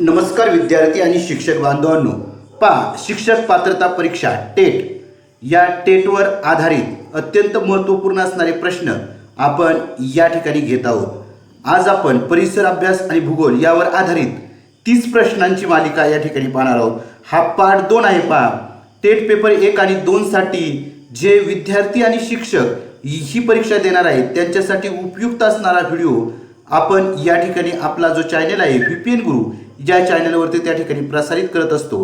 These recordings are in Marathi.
नमस्कार विद्यार्थी आणि शिक्षक बांधवांनो. पा शिक्षक पात्रता परीक्षा टेट. या टेटवर आधारित अत्यंत महत्त्वपूर्ण असणारे प्रश्न आपण या ठिकाणी घेत आहोत. आज आपण परिसर अभ्यास आणि भूगोल यावर आधारित तीस प्रश्नांची मालिका या ठिकाणी पाहणार आहोत. हा पाठ दोन आहे पहा टेट पेपर एक आणि दोनसाठी जे विद्यार्थी आणि शिक्षक ही परीक्षा देणार आहेत त्यांच्यासाठी उपयुक्त असणारा व्हिडिओ आपण या ठिकाणी आपला जो चॅनल आहे व्ही पी एन गुरु ज्या चॅनलवरती त्या ठिकाणी प्रसारित करत असतो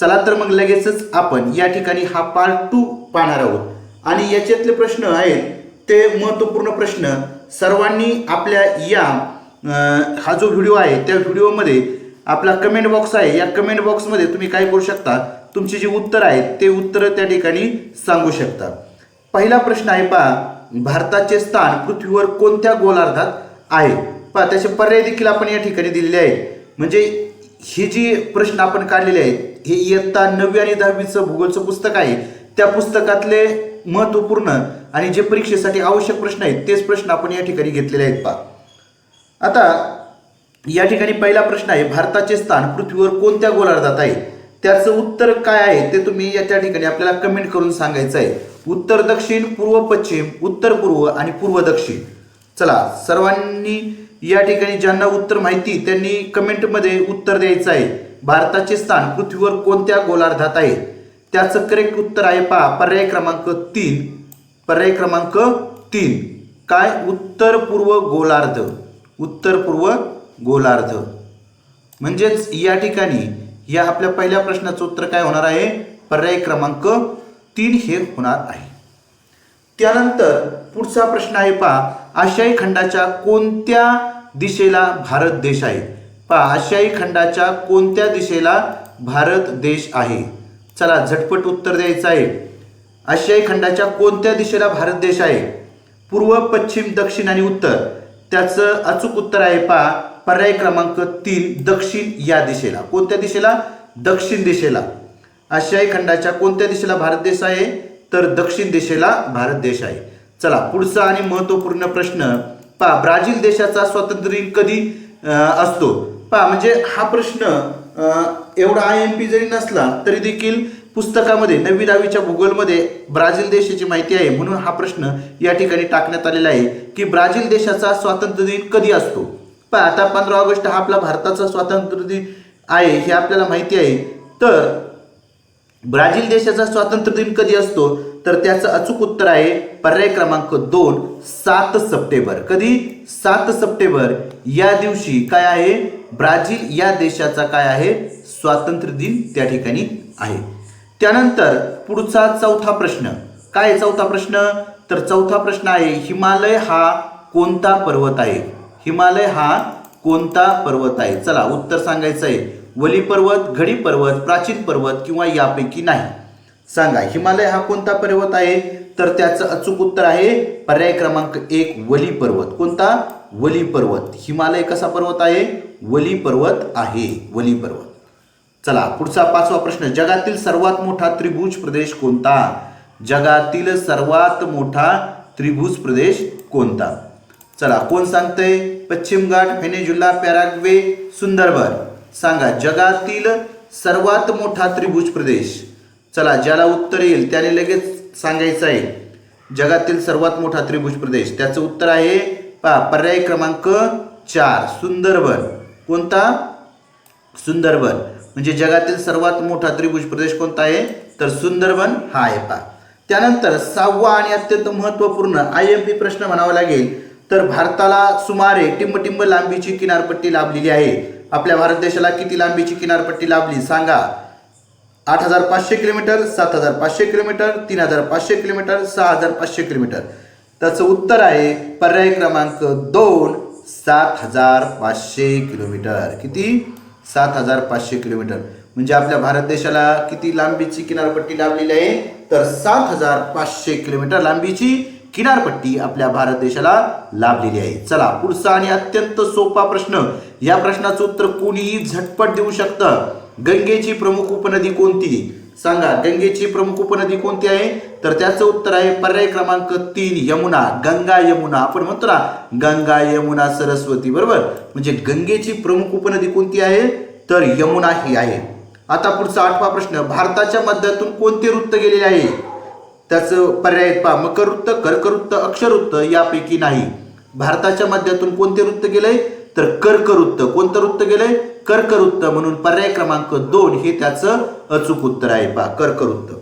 चला तर मग लगेचच आपण या ठिकाणी हा पार्ट टू पाहणार आहोत. आणि याच्यातले प्रश्न आहेत ते महत्त्वपूर्ण प्रश्न सर्वांनी आपल्या या हा जो व्हिडिओ आहे त्या व्हिडिओमध्ये आपला कमेंट बॉक्स आहे. या कमेंट बॉक्समध्ये तुम्ही काय करू शकता? तुमची जी उत्तर आहेत ते उत्तर त्या ठिकाणी सांगू शकता. पहिला प्रश्न आहे पहा भारताचे स्थान पृथ्वीवर कोणत्या गोलार्धात आहे? पहा त्याचे पर्याय देखील आपण या ठिकाणी दिलेले आहेत. म्हणजे हे जी प्रश्न आपण काढलेले आहेत हे इयत्ता नववी आणि दहावीचं भूगोलचं पुस्तक आहे. त्या पुस्तकातले महत्त्वपूर्ण आणि जे परीक्षेसाठी आवश्यक प्रश्न आहेत तेच प्रश्न आपण या ठिकाणी घेतलेले आहेत पा आता या ठिकाणी पहिला प्रश्न आहे भारताचे स्थान पृथ्वीवर कोणत्या गोलार्धात आहे? त्याचं उत्तर काय आहे ते तुम्ही या त्या ठिकाणी आपल्याला कमेंट करून सांगायचं आहे. उत्तर दक्षिण पूर्व पश्चिम उत्तर पूर्व आणि पूर्व दक्षिण. चला सर्वांनी या ठिकाणी ज्यांना उत्तर माहिती त्यांनी कमेंटमध्ये उत्तर द्यायचं आहे. भारताचे स्थान पृथ्वीवर कोणत्या गोलार्धात आहे? त्याचं करेक्ट उत्तर आहे पहा पर्याय क्रमांक तीन. पर्याय क्रमांक तीन. काय? उत्तर पूर्व गोलार्ध. उत्तर पूर्व गोलार्ध. म्हणजेच या ठिकाणी या आपल्या पहिल्या प्रश्नाचं उत्तर काय होणार आहे? पर्याय क्रमांक तीन हे होणार आहे. त्यानंतर पुढचा प्रश्न आहे पहा आशियाई खंडाच्या कोणत्या दिशेला भारत देश आहे? पहा आशियाई खंडाच्या कोणत्या दिशेला भारत देश आहे? चला झटपट उत्तर द्यायचं आहे. आशियाई खंडाच्या कोणत्या दिशेला भारत देश आहे? पूर्व पश्चिम दक्षिण आणि उत्तर. त्याचं अचूक उत्तर आहे पहा पर्याय क्रमांक तीन दक्षिण या दिशेला. कोणत्या दिशेला? दक्षिण दिशेला. आशियाई खंडाच्या कोणत्या दिशेला भारत देश आहे? तर दक्षिण दिशेला भारत देश आहे. चला पुढचा आणि महत्त्वपूर्ण प्रश्न पहा ब्राझील देशाचा स्वातंत्र्य दिन कधी असतो? पहा म्हणजे हा प्रश्न एवढा आय एम पी जरी नसला तरी देखील पुस्तकामध्ये नववी दहावीच्या भूगोलमध्ये ब्राझील देशाची माहिती आहे. म्हणून हा प्रश्न या ठिकाणी टाकण्यात आलेला आहे की ब्राझील देशाचा स्वातंत्र्य दिन कधी असतो? पहा आता पंधरा ऑगस्ट हा आपला भारताचा स्वातंत्र्य दिन आहे हे आपल्याला माहिती आहे. तर ब्राझील देशाचा स्वातंत्र्य दिन कधी असतो? तर त्याचं अचूक उत्तर आहे पर्याय क्रमांक दोन सात सप्टेंबर. कधी? सात सप्टेंबर या दिवशी काय आहे? ब्राझील या देशाचा काय आहे? स्वातंत्र्य दिन त्या ठिकाणी आहे. त्यानंतर पुढचा चौथा प्रश्न. काय चौथा प्रश्न? तर चौथा प्रश्न आहे हिमालय हा कोणता पर्वत आहे? हिमालय हा कोणता पर्वत आहे? चला उत्तर सांगायचं आहे वली पर्वत घडी पर्वत प्राचीन पर्वत किंवा यापैकी नाही. सांगा हिमालय हा कोणता पर्वत आहे? तर त्याचं अचूक उत्तर आहे पर्याय क्रमांक एक वली पर्वत कोणता? वली पर्वत हिमालय कसा पर्वत आहे? वली पर्वत आहे वली पर्वत चला पुढचा पाचवा प्रश्न. जगातील सर्वात मोठा त्रिभुज प्रदेश कोणता? जगातील सर्वात मोठा त्रिभुज प्रदेश कोणता? चला कोण सांगतंय? पश्चिम घाट व्हेनेझुला पॅराग्वे सुंदरबन. सांगा जगातील सर्वात मोठा त्रिभुज प्रदेश. चला ज्याला उत्तर येईल त्याने लगेच सांगायचं आहे. जगातील सर्वात मोठा त्रिभुज प्रदेश. त्याचं उत्तर आहे पा पर्याय क्रमांक चार सुंदरबन. कोणता? सुंदरबन. म्हणजे जगातील सर्वात मोठा त्रिभुज प्रदेश कोणता आहे? तर सुंदरबन हा आहे पा त्यानंतर सहावा आणि अत्यंत महत्त्वपूर्ण आय एम पी प्रश्न म्हणावा लागेल. तर भारताला सुमारे टिंबटिंब लांबीची किनारपट्टी लाभलेली आहे. आपल्या भारत देशाला किती लांबीची किनारपट्टी लाभली सांगा. आठ हजार पाचशे किलोमीटर सात हजार पाचशे किलोमीटर तीन हजार पाचशे किलोमीटर सहा हजार पाचशे किलोमीटर. त्याचं उत्तर आहे पर्याय क्रमांक दोन सात हजार पाचशे किलोमीटर. किती? सात हजार पाचशे किलोमीटर. म्हणजे आपल्या भारत देशाला किती लांबीची किनारपट्टी लाभलेली आहे? तर सात हजार पाचशे किलोमीटर लांबीची किनारपट्टी आपल्या भारत देशाला लाभलेली आहे. चला पुढचा आणि अत्यंत सोपा प्रश्न. या प्रश्नाचं उत्तर कोणीही झटपट देऊ शकतं. गंगेची प्रमुख उपनदी कोणती? सांगा गंगेची प्रमुख उपनदी कोणती आहे? तर त्याचं उत्तर आहे पर्याय क्रमांक तीन यमुना. गंगा यमुना. आपण म्हणतो ना गंगा यमुना सरस्वती बरोबर? म्हणजे गंगेची प्रमुख उपनदी कोणती आहे? तर यमुना ही आहे. आता पुढचा आठवा प्रश्न. भारताच्या मध्यातून कोणते वृत्त गेलेले आहे? त्याचं पर्याय आहेत पहा. मकरवृत्त कर्कवृत्त अक्षरवृत्त यापैकी नाही. भारताच्या मध्यातून कोणते वृत्त गेलंय? तर कर्कवृत्त. कोणतं वृत्त गेलंय? कर्कवृत्त म्हणून पर्याय क्रमांक दोन हे त्याचं अचूक उत्तर आहे पहा. कर्कवृत्त.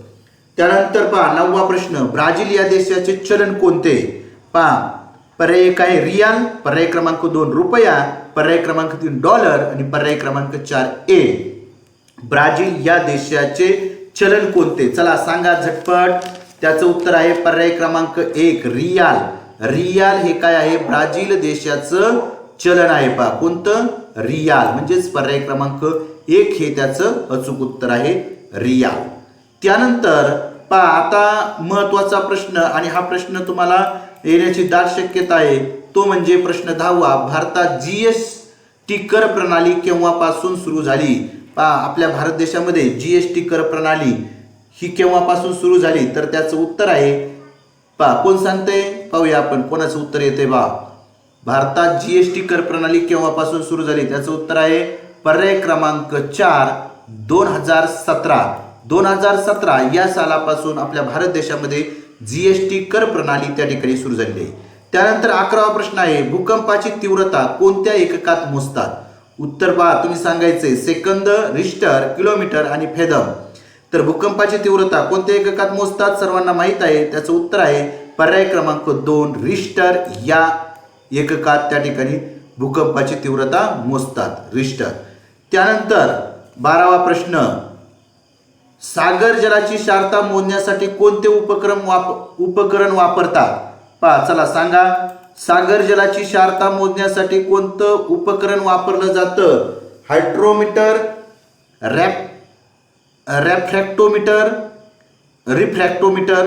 त्यानंतर पहा नववा प्रश्न. ब्राझील या देशाचे चलन कोणते? पहा. पर्याय एक आहे रियाल पर्याय क्रमांक दोन रुपया पर्याय क्रमांक तीन डॉलर आणि पर्याय क्रमांक चार ए. ब्राझील या देशाचे चलन कोणते? चला सांगा झटपट. त्याचं उत्तर आहे पर्याय क्रमांक एक रियाल. रियाल हे काय आहे? ब्राझील देशाचं चलन आहे पहा. कोणतं? रियाल. म्हणजेच पर्याय क्रमांक एक हे त्याचं अचूक उत्तर आहे रियाल. त्यानंतर पहा आता महत्त्वाचा प्रश्न आणि हा प्रश्न तुम्हाला येण्याची दाट शक्यता आहे. तो म्हणजे प्रश्न दहावा भारतात जी एस टी कर प्रणाली केव्हापासून सुरू झाली? पहा आपल्या भारत देशामध्ये जी एस टी कर प्रणाली ही केव्हापासून सुरू झाली? तर त्याचं उत्तर आहे पहा कोण सांगते पाहूया आपण कोणाचं उत्तर येते बा? भारतात जी एस टी कर प्रणाली केव्हापासून सुरू झाली? त्याचं उत्तर आहे पर्याय क्रमांक चार दोन हजार सतरा. दोन हजार सतरा या सालापासून आपल्या भारत देशामध्ये जी एस टी कर प्रणाली त्या ठिकाणी सुरू झालेली आहे. त्यानंतर अकरावा प्रश्न आहे भूकंपाची तीव्रता कोणत्या एककात मोजतात? उत्तर पहा तुम्ही सांगायचे सेकंद रिस्टर किलोमीटर आणि फेदम तर भूकंपाची तीव्रता कोणत्या एककात मोजतात सर्वांना माहीत आहे त्याचं उत्तर आहे पर्याय क्रमांक दोन रिस्टर या एककात त्या ठिकाणी भूकंपाची तीव्रता मोजतात रिस्टर त्यानंतर बारावा प्रश्न सागर जलाची शारता मोजण्यासाठी कोणते उपक्रम वाप उपकरण वापरतात? पहा चला सांगा. सागर जलाची शारता मोजण्यासाठी कोणतं उपकरण वापरलं जातं? हायड्रोमीटर रॅप रॅफ्रॅक्टोमीटर रिफ्रॅक्टोमीटर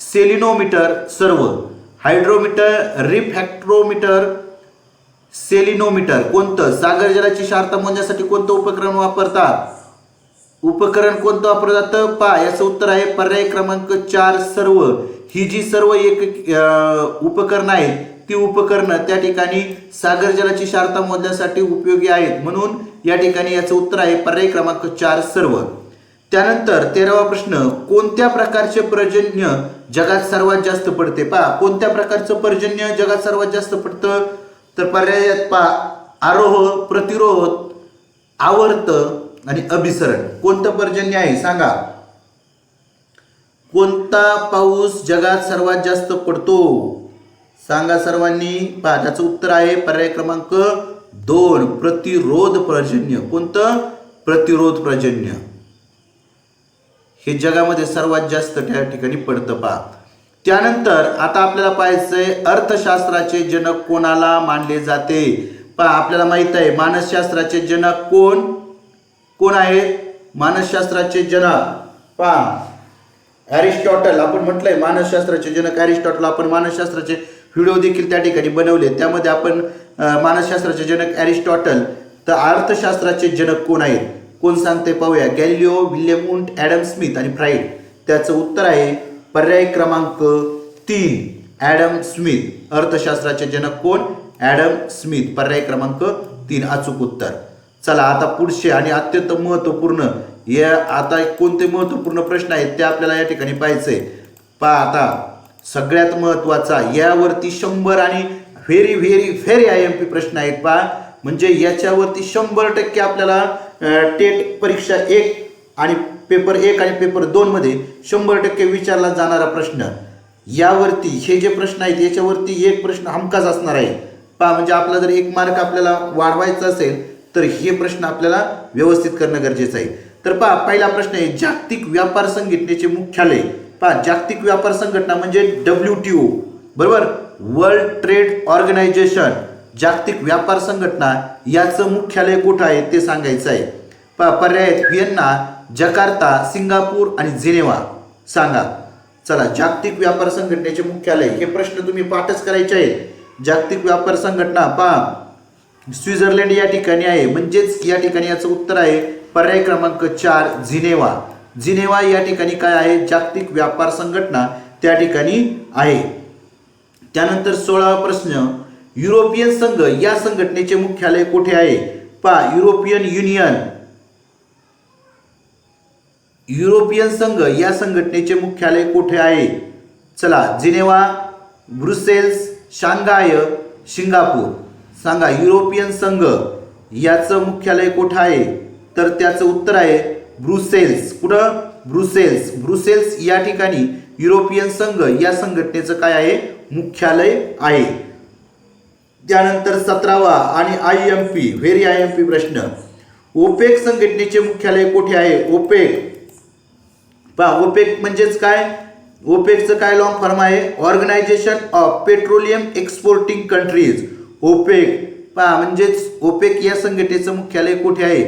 सेलिनोमीटर सर्व. Hydrometer refractometer salinometer. कोणतं? सागर जलाची शारता मोजण्यासाठी कोणतं उपकरण वापरतात? उपकरण कोणतं वापरलं जातं पा याचं उत्तर आहे पर्याय क्रमांक चार सर्व. ही जी सर्व एक उपकरण उपकरणं आहेत ती उपकरणं त्या ठिकाणी सागर जलाची शारता मोजण्यासाठी उपयोगी आहेत. म्हणून या ठिकाणी याचं उत्तर आहे पर्याय क्रमांक चार सर्व. त्यानंतर तेरावा प्रश्न कोणत्या प्रकारचे पर्जन्य जगात सर्वात जास्त पडते? पहा कोणत्या प्रकारचं पर्जन्य जगात सर्वात जास्त पडतं? तर पर्यायात पहा आरोह प्रतिरोध आवर्त आणि अभिसरण. कोणतं पर्जन्य आहे? सांगा. कोणता पाऊस जगात सर्वात जास्त पडतो? सांगा सर्वांनी. पहा त्याचं उत्तर आहे पर्याय क्रमांक दोन प्रतिरोध पर्जन्य. कोणतं? प्रतिरोध पर्जन्य. हे जगामध्ये सर्वात जास्त त्या ठिकाणी पडतं पहा त्यानंतर आता आपल्याला पाहायचंय अर्थशास्त्राचे जनक कोणाला मानले जाते? पहा आपल्याला माहीत आहे मानसशास्त्राचे जनक कोण? कोण आहेत मानसशास्त्राचे जनक. पहा ॲरिस्टॉटल आपण म्हटलंय मानसशास्त्राचे जनक ॲरिस्टॉटल आपण मानसशास्त्राचे व्हिडिओ देखील त्या ठिकाणी बनवले. त्यामध्ये आपण मानसशास्त्राचे जनक ॲरिस्टॉटल तर अर्थशास्त्राचे जनक कोण आहेत? कोण सांगते पाहूया. Galileo Wilhelm Wundt Adam Smith आणि फ्राईड. त्याचं उत्तर आहे पर्याय क्रमांक तीन ॲडम स्मिथ. अर्थशास्त्राचे जनक कोण? Adam Smith. पर्याय क्रमांक तीन अचूक उत्तर. चला आता पुढचे आणि अत्यंत महत्त्वपूर्ण. या आता कोणते महत्त्वपूर्ण प्रश्न आहेत ते आपल्याला या ठिकाणी पाहायचे पहा आता सगळ्यात महत्त्वाचा यावरती शंभर आणि very very very I M P प्रश्न आहेत पहा. म्हणजे याच्यावरती शंभर टक्के आपल्याला टेट परीक्षा एक आणि पेपर एक आणि पेपर दोनमध्ये शंभर टक्के विचारला जाणारा प्रश्न. यावरती हे जे प्रश्न आहेत याच्यावरती एक प्रश्न हमखास असणार आहे. पहा म्हणजे आपला जर एक मार्क आपल्याला वाढवायचा असेल तर हे प्रश्न आपल्याला व्यवस्थित करणं गरजेचं आहे. तर पहा पहिला प्रश्न आहे जागतिक व्यापार संघटनेचे मुख्यालय. पहा जागतिक व्यापार संघटना म्हणजे डब्ल्यू टी ओ बरोबर? वर्ल्ड ट्रेड ऑर्गनायझेशन जागतिक व्यापार संघटना याचं मुख्यालय कुठं आहे ते सांगायचं आहे. प पर्याय आहेत व्हिएन्ना जकार्ता सिंगापूर आणि जिनेवा. सांगा. चला जागतिक व्यापार संघटनेचे मुख्यालय हे प्रश्न तुम्ही पाठच करायचे आहेत. जागतिक व्यापार संघटना पहा. स्वित्झर्लंड या ठिकाणी आहे. म्हणजेच या ठिकाणी याचं उत्तर आहे पर्याय क्रमांक चार जिनेवा. जिनेवा या ठिकाणी काय आहे? जागतिक व्यापार संघटना त्या ठिकाणी आहे. त्यानंतर सोळावा प्रश्न. युरोपियन संघ या संघटनेचे मुख्यालय कुठे आहे? पहा युरोपियन युनियन. युरोपियन संघ या संघटनेचे मुख्यालय कुठे आहे? चला जिनेवा ब्रुसेल्स शांघाय सिंगापूर सांगा युरोपियन संघ याचं मुख्यालय कुठं आहे? तर त्याचं उत्तर आहे ब्रुसेल्स. कुठं? ब्रुसेल्स. ब्रुसेल्स या ठिकाणी युरोपियन संघ या संघटनेचं काय आहे? मुख्यालय आहे. त्यानंतर सतरावा आणि I M P very I M P प्रश्न. ओपेक संघटनेचे मुख्यालय कुठे आहे? ओपेक. पहा ओपेक म्हणजेच काय? ओपेकचं काय लॉंग फॉर्म आहे? Organization of petroleum exporting countries OPEC. पहा म्हणजेच ओपेक या संघटनेचं मुख्यालय कुठे आहे?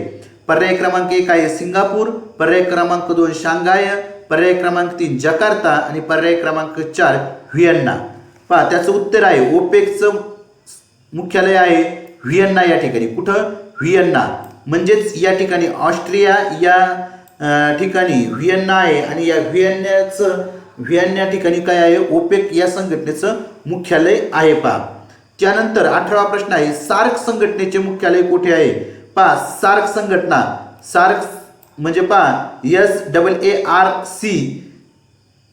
पर्याय क्रमांक एक आहे सिंगापूर पर्याय क्रमांक दोन शांघाय पर्याय क्रमांक तीन जकार्ता आणि पर्याय क्रमांक चार व्हिएन्ना. पहा त्याचं उत्तर आहे ओपेकचं मुख्यालय आहे व्हिएन्ना या ठिकाणी. कुठं? व्हिएन्ना. म्हणजेच या ठिकाणी ऑस्ट्रिया या ठिकाणी व्हिएन्ना आहे आणि या व्हिएन्याचं व्हिएन्या ठिकाणी काय आहे? ओपेक या संघटनेचं मुख्यालय आहे पहा. त्यानंतर अठरावा प्रश्न आहे सार्क संघटनेचे मुख्यालय कुठे आहे? पहा सार्क संघटना. सार्क म्हणजे पहा S double A R C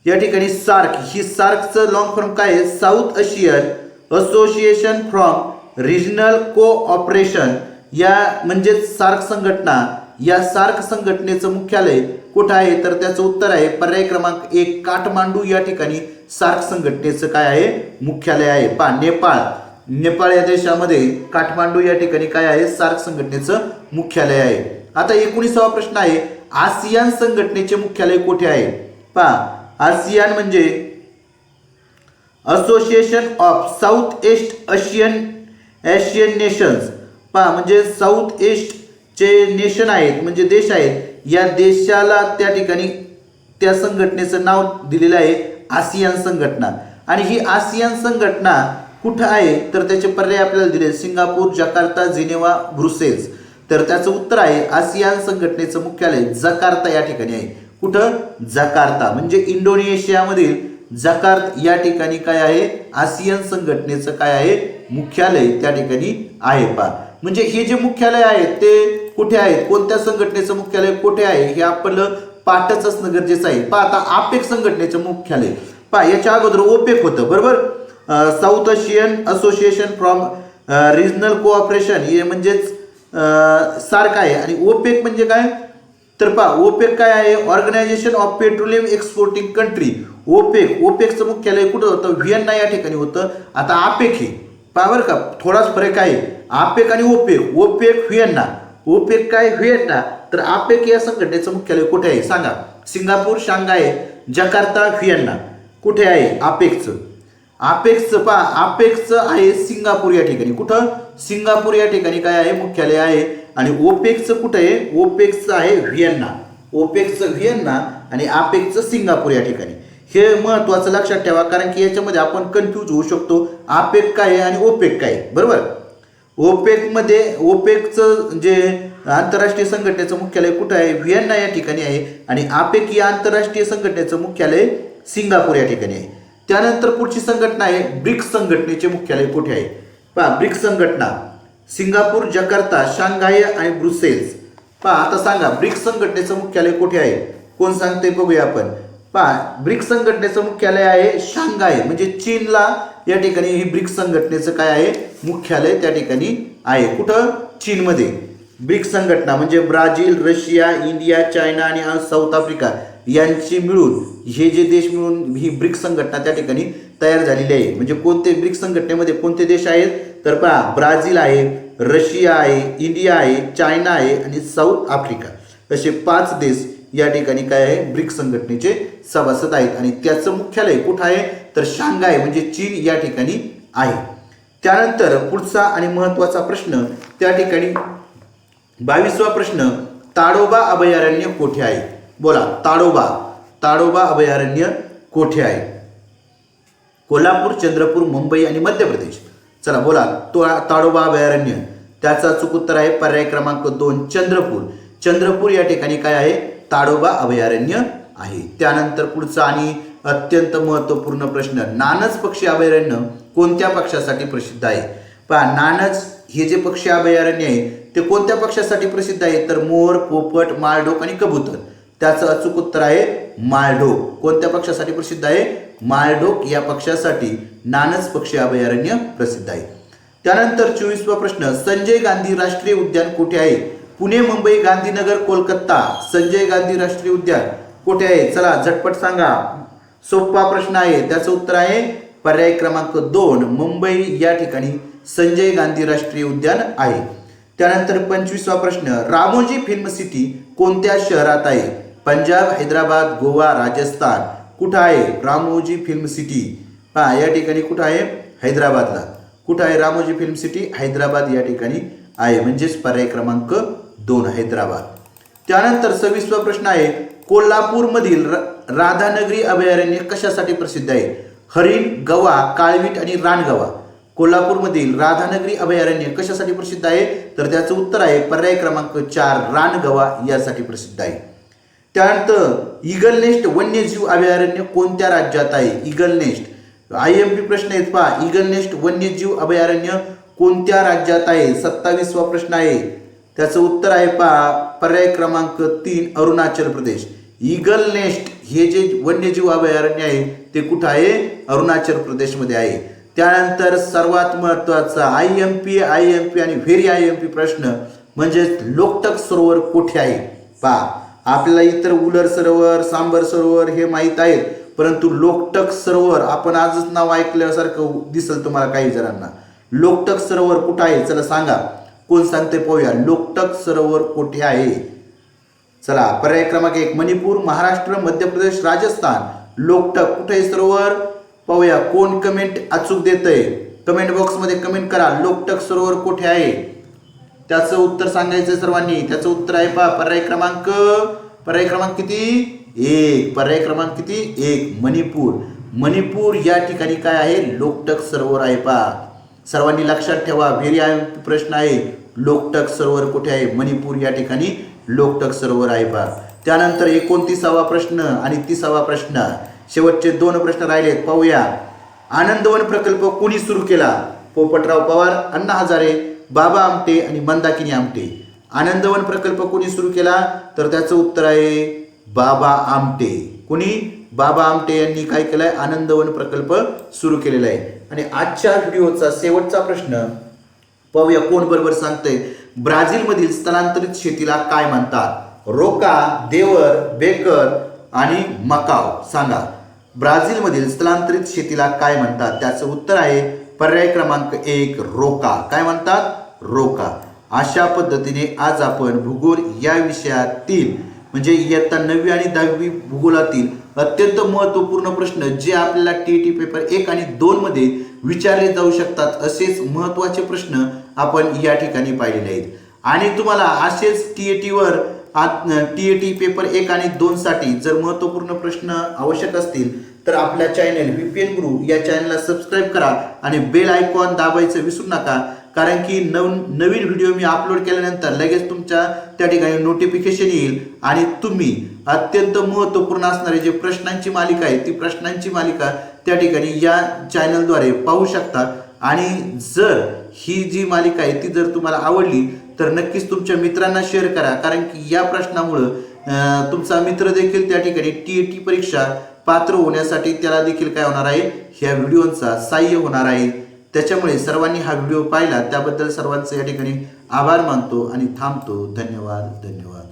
या ठिकाणी सार्क. ही सार्कचं लॉंग फॉर्म काय आहे? South Asian association from regional cooperation या म्हणजेच सार्क संघटना या सार्क संघटनेचं मुख्यालय कुठं आहे? तर त्याचं उत्तर आहे पर्याय क्रमांक एक काठमांडू. या ठिकाणी सार्क संघटनेचं काय आहे? मुख्यालय आहे. पा नेपाळ. नेपाळ या देशामध्ये काठमांडू या ठिकाणी काय आहे? सार्क संघटनेचं मुख्यालय आहे. आता एकोणीसावा प्रश्न आहे आसियान संघटनेचे मुख्यालय कुठे आहे? पहा आसियान म्हणजे association of south east Asian Asian nations पहा म्हणजे साऊथ ईस्टचे नेशन आहेत म्हणजे देश आहेत या देशाला त्या ठिकाणी त्या संघटनेचं नाव दिलेलं आहे आसियान संघटना. आणि ही आसियान संघटना कुठं आहे? तर त्याचे पर्याय आपल्याला दिले सिंगापूर जकार्ता जिनेवा ब्रुसेल्स. तर त्याचं उत्तर आहे आसियान संघटनेचं मुख्यालय जकार्ता या ठिकाणी आहे. कुठं? जकार्ता. म्हणजे इंडोनेशियामधील जकार्त या ठिकाणी काय आहे? आसियन संघटनेचं काय आहे? मुख्यालय त्या ठिकाणी आहे पा म्हणजे हे जे मुख्यालय आहे ते कुठे आहे? कोणत्या संघटनेचं मुख्यालय कुठे आहे? हे आपलं पाठच असणं गरजेचं आहे पहा आता आपेक संघटनेचं मुख्यालय. पहा याच्या अगोदर ओपेक होतं बरोबर? South Asian association from regional cooperation हे म्हणजेच सार्क आहे. आणि ओपेक म्हणजे काय? तर पहा ओपेक काय आहे? Organization of petroleum exporting country OPEC ओपेकचं मुख्यालय कुठं होतं? व्हिएन्ना या ठिकाणी होतं. आता आपेक हे. पावर का थोडाच फरक आहे. आपेक आणि ओपेक. OPEC Vienna. ओपेक काय? व्हिएन्ना. तर आपेक या संघटनेचं मुख्यालय कुठे आहे? सांगा. Singapore Shanghai Jakarta Vienna. कुठे आहे? आपेकचं. आपेक्सचं पहा आपेक्सचं आहे सिंगापूर या ठिकाणी. कुठं? सिंगापूर या ठिकाणी काय आहे? मुख्यालय आहे. आणि ओपेक्सचं कुठं? आहे ओपेक्सचं आहे व्हिएन्ना. ओपेक्सचं व्हिएन्ना आणि आपेक्सचं सिंगापूर या ठिकाणी. हे महत्त्वाचं लक्षात ठेवा कारण की याच्यामध्ये आपण कन्फ्यूज होऊ शकतो. आपेक काय आहे आणि ओपेक काय आहे. बरोबर? ओपेकमध्ये ओपेकचं जे आंतरराष्ट्रीय संघटनेचं मुख्यालय कुठं आहे? व्हिएन्ना या ठिकाणी आहे. आणि आपेक या आंतरराष्ट्रीय संघटनेचं मुख्यालय सिंगापूर या ठिकाणी आहे. त्यानंतर पुढची संघटना आहे ब्रिक्स संघटनेचे मुख्यालय कुठे आहे? पहा ब्रिक्स संघटना. सिंगापूर जकार्ता शांघाय आणि ब्रुसेल्स. पहा आता सांगा ब्रिक्स संघटनेचं मुख्यालय कुठे आहे? कोण सांगते बघूया आपण. पहा ब्रिक्स संघटनेचं मुख्यालय आहे शांघाय म्हणजे चीनला या ठिकाणी ही ब्रिक्स संघटनेचं काय आहे? मुख्यालय त्या ठिकाणी आहे. कुठं? चीनमध्ये. ब्रिक्स संघटना म्हणजे ब्राझील रशिया इंडिया चायना आणि साऊथ आफ्रिका यांची मिळून हे जे देश मिळून ही ब्रिक्स संघटना त्या ठिकाणी तयार झालेली आहे. म्हणजे कोणते ब्रिक्स संघटनेमध्ये कोणते देश आहेत? तर पहा ब्राझील आहे रशिया आहे इंडिया आहे चायना आहे आणि साऊथ आफ्रिका असे पाच देश या ठिकाणी काय आहे? ब्रिक्स संघटनेचे सभासद आहेत. आणि त्याचं मुख्यालय कुठं आहे? तर शांघाय म्हणजे चीन या ठिकाणी आहे. त्यानंतर पुढचा आणि महत्त्वाचा प्रश्न त्या ठिकाणी बावीसवा प्रश्न ताडोबा अभयारण्य कोठे आहे? बोला ताडोबा ताडोबा अभयारण्य कोठे आहे? कोल्हापूर चंद्रपूर मुंबई आणि मध्य प्रदेश. चला बोला तो ताडोबा अभयारण्य. त्याचा चूक उत्तर आहे पर्याय क्रमांक दोन चंद्रपूर. चंद्रपूर या ठिकाणी काय आहे? ताडोबा अभयारण्य आहे. त्यानंतर पुढचा आणि अत्यंत महत्त्वपूर्ण प्रश्न नानस पक्षी अभयारण्य कोणत्या पक्षासाठी प्रसिद्ध आहे? पहा नानस हे जे पक्षी अभयारण्य आहे ते कोणत्या पक्षासाठी प्रसिद्ध आहे? तर मोर पोपट माळढोक आणि कबूतर. त्याचं अचूक उत्तर आहे माळढोक कोणत्या पक्षासाठी प्रसिद्ध आहे? माळढोक या पक्षासाठी नानस पक्षी अभयारण्य प्रसिद्ध आहे. त्यानंतर चोवीसवा प्रश्न संजय गांधी राष्ट्रीय उद्यान कुठे आहे? पुणे मुंबई गांधीनगर कोलकाता. संजय गांधी राष्ट्रीय उद्यान कुठे आहे? चला झटपट सांगा. सोपा प्रश्न आहे. त्याचं उत्तर आहे पर्याय क्रमांक दोन मुंबई या ठिकाणी संजय गांधी राष्ट्रीय उद्यान आहे. त्यानंतर पंचवीसवा प्रश्न रामोजी फिल्म सिटी कोणत्या शहरात आहे? पंजाब हैदराबाद गोवा राजस्थान. कुठं आहे रामोजी फिल्म सिटी? हा या ठिकाणी कुठं आहे? हैदराबादला. कुठं आहे रामोजी फिल्म सिटी? हैदराबाद या ठिकाणी आहे. म्हणजेच पर्याय क्रमांक दोन हैदराबाद. त्यानंतर सव्वीसवा प्रश्न आहे कोल्हापूरमधील र- राधानगरी अभयारण्य कशासाठी प्रसिद्ध आहे? हरिण गवा काळवीट आणि रानगवा. कोल्हापूरमधील राधानगरी अभयारण्य कशासाठी प्रसिद्ध आहे? तर त्याचं उत्तर आहे पर्याय क्रमांक चार रानगवा यासाठी प्रसिद्ध आहे. त्यानंतर इगल नेस्ट वन्यजीव अभयारण्य कोणत्या राज्यात आहे? Eagle nest I M P प्रश्न आहेत पहा. इगनेस्ट वन्यजीव अभयारण्य कोणत्या राज्यात आहे? सत्तावीसवा प्रश्न आहे. त्याचं उत्तर आहे पहा. पर्याय क्रमांक तीन अरुणाचल प्रदेश. इगल नेस्ट हे जे वन्यजीव अभयारण्य आहे ते कुठं आहे? अरुणाचल प्रदेशमध्ये आहे. त्यानंतर सर्वात महत्त्वाचा I M P I M P आणि व्हेरी आय एम पी प्रश्न म्हणजेच लोकटक सरोवर कुठे आहे? पहा. आपल्याला इतर उलर सरोवर सांबर सरोवर हे माहीत आहेत. परंतु लोकटक सरोवर आपण आजच नाव ऐकल्यासारखं दिसेल तुम्हाला काही जणांना. लोकटक सरोवर कुठं आहे? चला सांगा. कोण सांगते पाहूया. लोकटक सरोवर कुठे आहे? चला पर्याय क्रमांक एक मणिपूर महाराष्ट्र मध्य प्रदेश राजस्थान. लोकटक कुठे आहे सरोवर? पाहूया कोण कमेंट अचूक देतंय? कमेंट बॉक्समध्ये कमेंट करा. लोकटक सरोवर कुठे आहे? त्याचं उत्तर सांगायचं सर्वांनी. त्याचं उत्तर आहे पहा पर्याय क्रमांक पर्याय क्रमांक किती? एक. पर्याय क्रमांक किती? एक. मणिपूर. मणिपूर या ठिकाणी काय आहे? लोकटक सरोवर आहे पहा. सर्वांनी लक्षात ठेवा. व्हेरी प्रश्न आहे. लोकटक सरोवर कुठे आहे? मणिपूर या ठिकाणी लोकटक सरोवर आहे पहा. त्यानंतर एकोणतीसावा प्रश्न आणि तिसावा प्रश्न. शेवटचे दोन प्रश्न राहिलेत. पाहूया. आनंदवन प्रकल्प कोणी सुरू केला? पोपटराव पवार अण्णा हजारे बाबा आमटे आणि मंदाकिनी आमटे. आनंदवन प्रकल्प कोणी सुरू केला? तर त्याचं उत्तर आहे बाबा आमटे. कोणी? बाबा आमटे यांनी काय केलंय? आनंदवन प्रकल्प सुरू केलेला आहे. आणि आजच्या व्हिडिओचा शेवटचा प्रश्न पाहूया कोण बरोबर सांगतंय. ब्राझीलमधील स्थलांतरित शेतीला काय म्हणतात? रोका देवर बेकर आणि मकाव. सांगा. ब्राझीलमधील स्थलांतरित शेतीला काय म्हणतात? त्याचं उत्तर आहे पर्याय क्रमांक एक रोका. काय म्हणतात? रोका. अशा पद्धतीने आज आपण भूगोल या विषयातील म्हणजे इयत्ता नववी आणि दहावी भूगोलातील अत्यंत महत्त्वपूर्ण प्रश्न जे आपल्याला टी टी पेपर एक आणि दोन मध्ये विचारले जाऊ शकतात असेच महत्त्वाचे प्रश्न आपण या ठिकाणी पाहिलेले आहेत. आणि तुम्हाला असेच टी ए टीवर टी ए टी पेपर एक आणि दोन साठी जर महत्त्वपूर्ण प्रश्न आवश्यक असतील तर आपल्या चॅनल व्ही पी एन गुरु या चॅनलला सबस्क्राईब करा आणि बेल आयकॉन दाबायचं विसरू नका. कारण की नव नवीन व्हिडिओ मी अपलोड केल्यानंतर लगेच तुमच्या त्या ठिकाणी नोटिफिकेशन येईल आणि तुम्ही अत्यंत महत्त्वपूर्ण असणारे जे प्रश्नांची मालिका आहे ती प्रश्नांची मालिका त्या ठिकाणी या चॅनलद्वारे पाहू शकता. आणि जर ही जी मालिका आहे ती जर तुम्हाला आवडली तर नक्कीच तुमच्या मित्रांना शेअर करा. कारण की या प्रश्नामुळं तुमचा मित्र देखील त्या ठिकाणी टी ए टी परीक्षा पात्र होण्यासाठी त्याला देखील काय होणार आहे? ह्या व्हिडिओचा सहाय्य होणार आहे. त्याच्यामुळे सर्वांनी हा व्हिडिओ पाहिला. त्याबद्दल सर्वांचे या ठिकाणी आभार मानतो आणि थांबतो. धन्यवाद धन्यवाद.